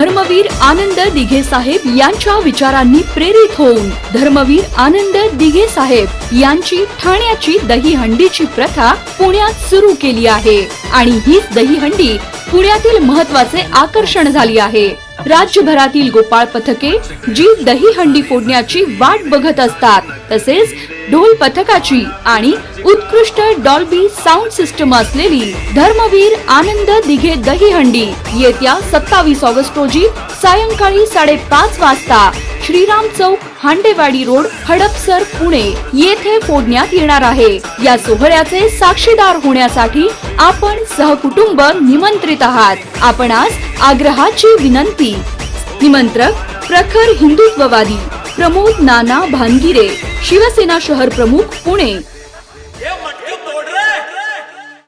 धर्मवीर आनंद दिघे साहेब यांच्या विचारांनी प्रेरित होऊन धर्मवीर आनंद दिघे साहेब यांची ठाण्याची दहीहंडीची प्रथा पुण्यात सुरू केली आहे. आणि हीच दहीहंडी पुण्यातील महत्त्वाचे आकर्षण झाली आहे. राज्यभरातील गोपाळ पथके जी दही हंडी फोडण्याची वाट बघत असतात तसेच ढोल पथकाची आणि उत्कृष्ट डॉल्बी साऊंड सिस्टम असलेली धर्मवीर आनंद दिघे दहीहंडी येत्या सत्तावीस ऑगस्ट रोजी सायंकाळी साडेपाच वाजता श्रीराम चौक हांडेवाडी रोड हडपसर पुणे येथे फोडण्यात येणार आहे. या सोहळ्याचे साक्षीदार होण्यासाठी आपण सहकुटुंब निमंत्रित आहात. आपण आज आग्रहाची विनंती. निमंत्रक प्रखर हिंदुत्ववादी प्रमोद नाना भानगिरे शिवसेना शहर प्रमुख पुणे.